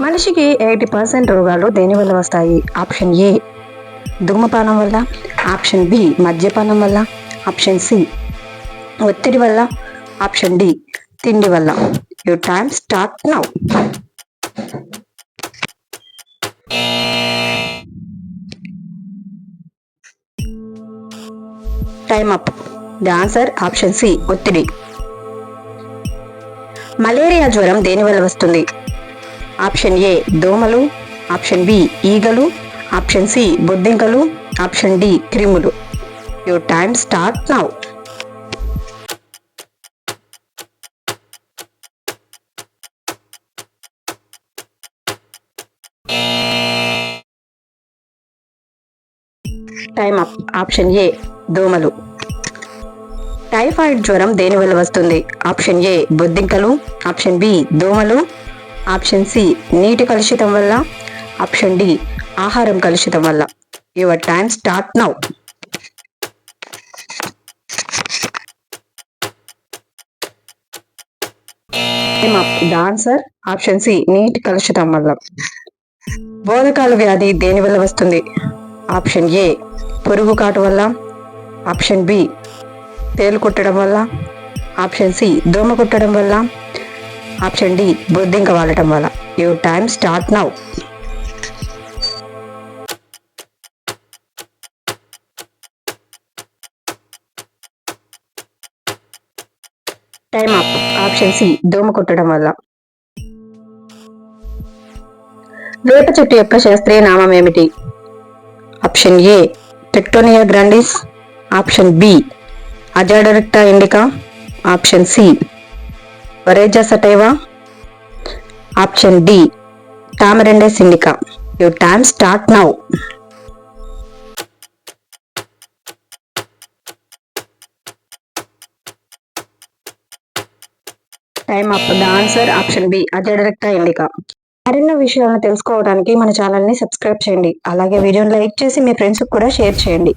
మనిషికి eighty percent రోగాలు దేనివల్ల వస్తాయి? ఆప్షన్ ఏ ధూమపానం వల్ల. ఆప్షన్ బి మద్యపానం వల్ల. ఆప్షన్ సి ఒత్తిడి వల్ల. ఆప్షన్ డి తిండి వల్ల. You time start now time up the answer option C ఒత్తిడి. మలేరియా జ్వరం దేనివల్ల వస్తుంది? ఆప్షన్ ఏ దోమలు ఆప్షన్ బి ఈగలు ఆప్షన్ సి బొద్దింకలు ఆప్షన్ డి క్రిములు. Your time start now time up option A దోమలు. టైఫాయిడ్ జ్వరం దేనివల్ల వస్తుంది? ఆప్షన్ ఏ బొద్దింకలు. ఆప్షన్ బి దోమలు. ఆప్షన్ సి నీటి కలుషితం వల్ల. ఆప్షన్ డి ఆహారం కలుషితం వల్ల. Your time start now. The answer option C నీటి కలుషితం వల్ల. బోధకాల వ్యాధి దేని వల్ల వస్తుంది? ఆప్షన్ ఏ పురుగు కాటు వల్ల. ఆప్షన్ బి తేలు కుట్టడం వల్ల. ఆప్షన్ సి దోమ కుట్టడం వల్ల. ఆప్షన్ డి బొద్దింక వాడటం వల్ల. Your time start now. Time up. Option C దోమ కొట్టడం వల్ల. వేప చెట్టు యొక్క శాస్త్రీయ నామం ఏమిటి? Option A Tectona grandis. Option B Azadirachta indica. Option C Oryza sativa option D Tamarindus indica your time start now. Time up the answer option B Azadirachta indica. మరిన్న విషయాలను తెలుసుకోవడానికి మన ఛానల్ని సబ్స్క్రైబ్ చేయండి. అలాగే వీడియోని లైక్ చేసి మీ ఫ్రెండ్స్కి కూడా షేర్ చేయండి.